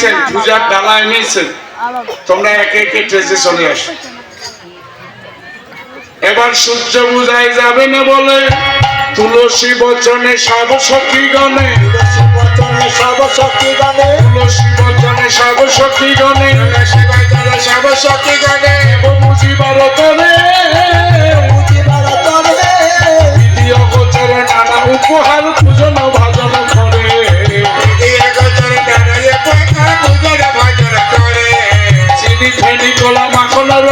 নিয়েছেন পূজার ডালায় নিয়েছেন। তোমরা একে একে ট্রেসে চলে আস। এবার সূর্য বুঝাই যাবে না বলে তুলসী বচনে সব সখী গণে সব সখী গণে তুলসী বচনে সব সখী গণে সব সখী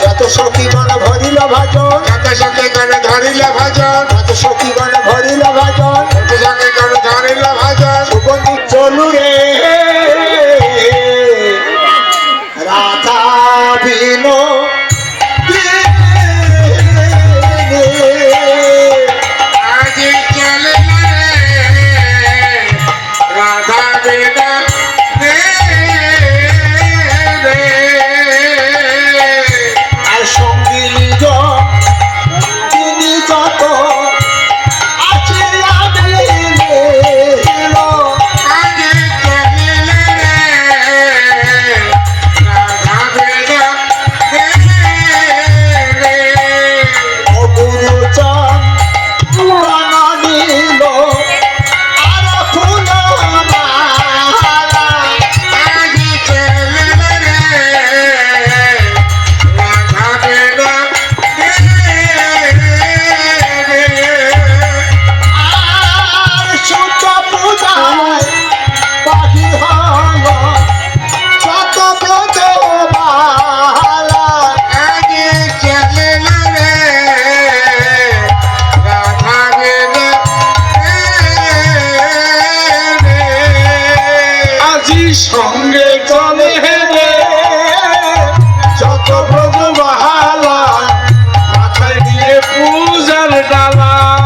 কত সখী মন ভরিল ভাজ পূজার ডালা।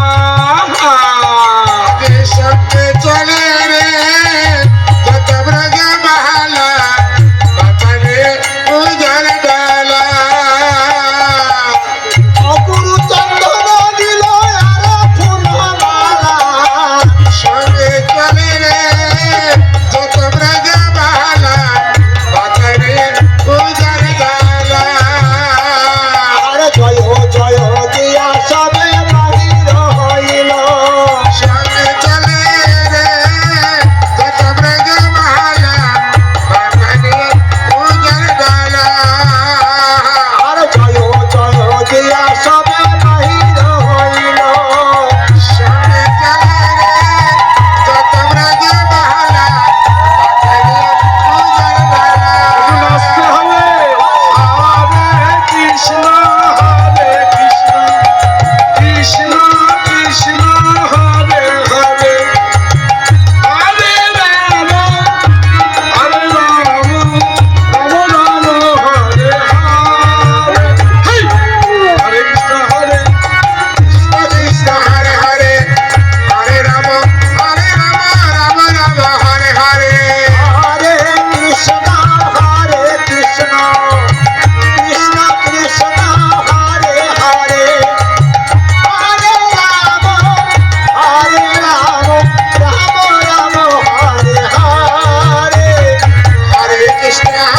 Krishna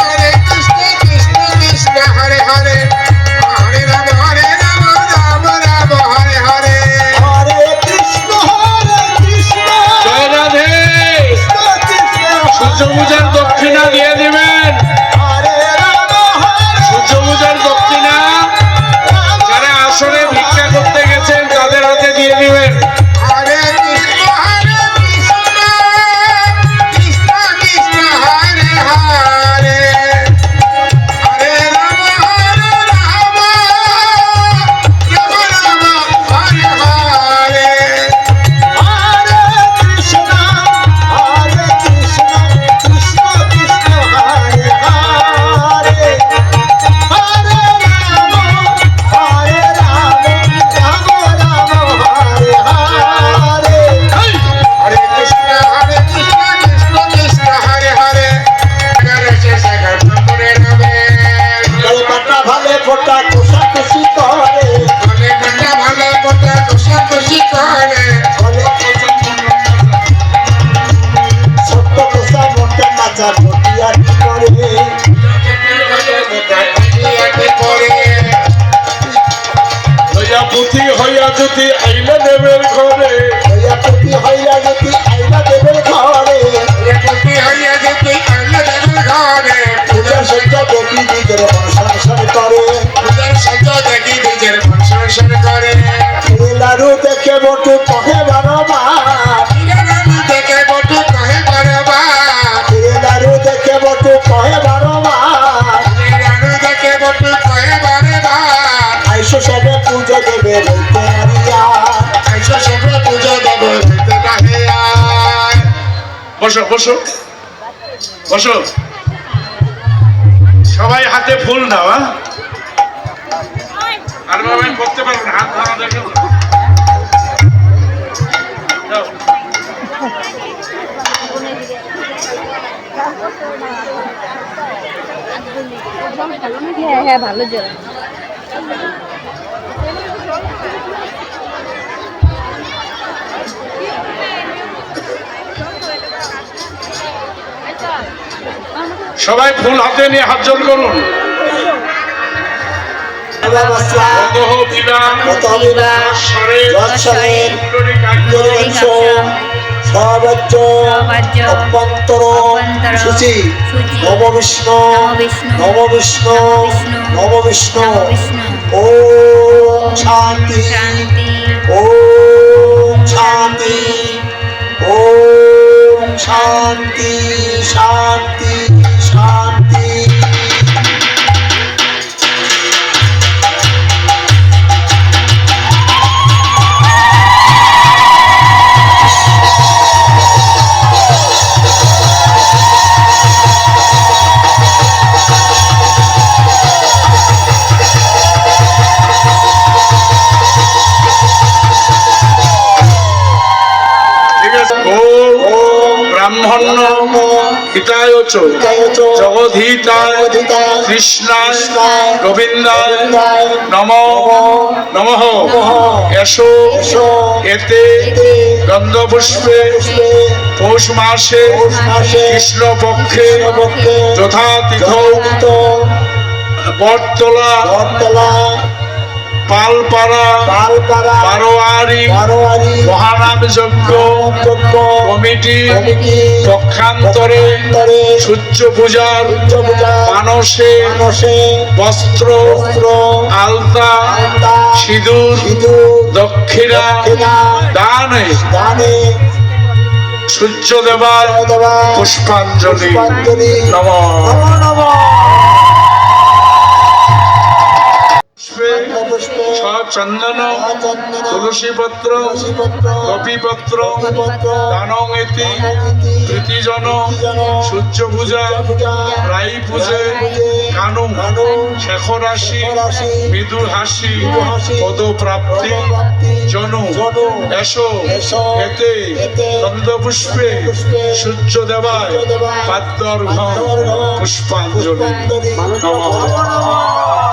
বটু দেখে বটু কহে বারবার হিরেলারু দেখে বটু বটু আইসো সবে পুজো দেবে আরিয়া আইসো সবে পুজো দেব বসো বসো। বসো। সবাই হাতে ফুল দাও হ্যাঁ? আর বাবা করতে পারব না হাত ধরা দেখো। হ্যাঁ হ্যাঁ ভালো জল। সবাই ফুল হাতে নিয়ে হাত জল করুন। নমস্কার অতহ বিরাম কত বিরাম স্বরে যৎসরের পুণ্ডরীকাক্ষ জয়ংশ সবাজ্য সবাজ্য অভ্যন্তর সূচি নব বিষ্ণু নব বিষ্ণু নব শান্তি। হিতায় চ জয়চ জগধীতায় জগধীতায় কৃষ্ণায় গোবিন্দায় নম নমঃ এসো এতে গন্ধপুষ্পে পৌষ মাসে কৃষ্ণ পক্ষে যথাতীথ বটতলা পালপাড়া পালপাড়া বারোয়ারি বারোয়ারি মহানাম যজ্ঞ কমিটি পক্ষান্তরে সূর্য পূজার পূজা মানসে বস্ত্র আলতা সিঁদুর দক্ষিণা দানে দানে সূর্য দেবার পুষ্পাঞ্জলি। নম নমো। পুষ্পে চন্দন চন্দন তুলসী পত্র তুলসীপত্র কপি পত্র পত্র দানং এতি তৃতীজন সূর্য পূজা রাই পূজে কানু শেখর রাশি মৃদুর হাসি পদপ্রাপ্তি জনু এসো এতে চন্দ্র পুষ্পে সূর্য দেবায় পাদ্যর্ঘ পুষ্পাঞ্জলি নমঃ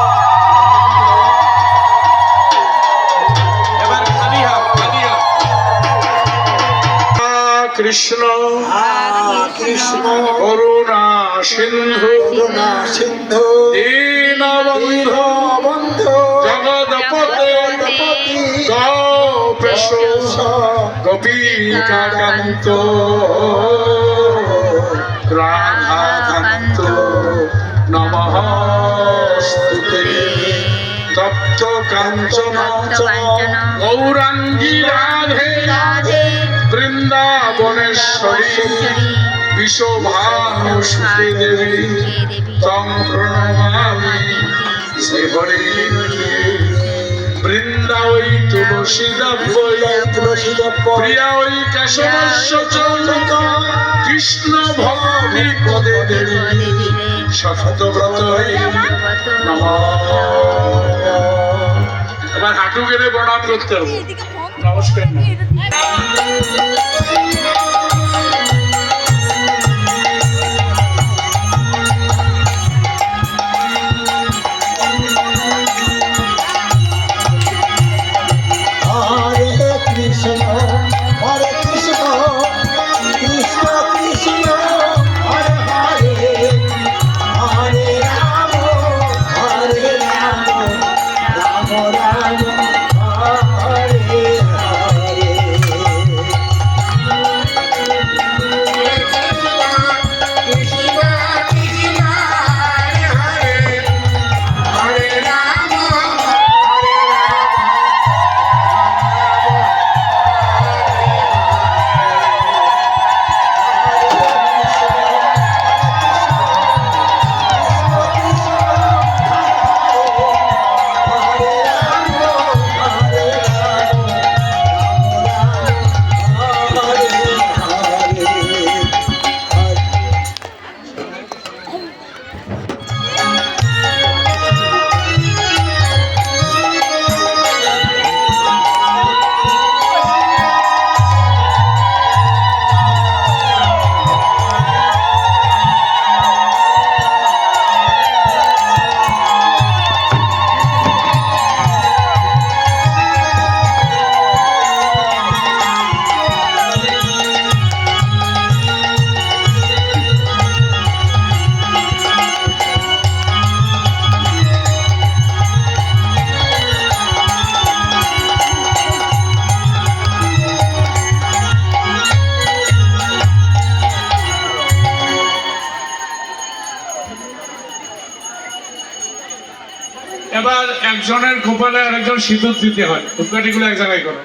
কৃষ্ণ। কৃষ্ণ। করুণা সিন্ধু। করুণা সিন্ধু। দীনবন্ধু। বন্ধু জগৎপতে। গোপেশ। গোপীকান্ত রাধাকান্ত। নমস্তুতে তপ্ত কাঞ্চন। গৌরাঙ্গী রাধে। রাধে। বৃন্দাবনেশ্বরী বিশ্বভানুষে দেবী তং প্রণমামি। শ্রী হরি বৃন্দা ওই তুলসী তুলসী প্রিয়া ওই কেশবস্য চৌলক কৃষ্ণ ভবি পদে দেবী। সত্যব্রত নম। এবার হাঁটু গেলে প্রণাম করতে হবে। নমস্কার এবার একজনের কপালে আরেকজন সিঁদুর দিতে হয়। ধূপকাঠিগুলো এক জায়গায় করো।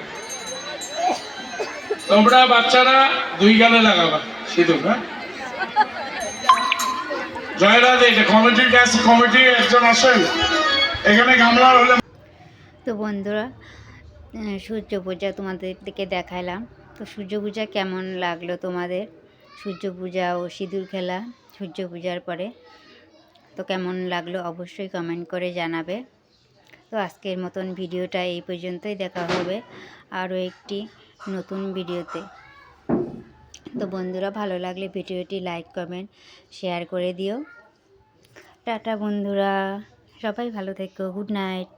তোমরা বাচ্চারা দুই গালে লাগাবা সিঁদুর হ্যাঁ? জয়রাজ এটা কমিটির কাছে একজন আসেন। এখানে তো বন্ধুরা সূর্য পূজা তোমাদের দিকে দেখালাম। তো সূর্য পূজা কেমন লাগল তোমাদের? সূর্য পূজা ও সিঁদুর খেলা সূর্য পূজার পরে। তো কেমন লাগল অবশ্যই কমেন্ট করে জানাবে। তো আজকের মতন ভিডিওটা এই পর্যন্তই দেখা হবে আরও একটি নতুন ভিডিওতে। তো বন্ধুরা, ভালো লাগলে ভিডিওটি লাইক কমেন্ট শেয়ার করে দিও। টাটা বন্ধুরা, সবাই ভালো থেকো গুড নাইট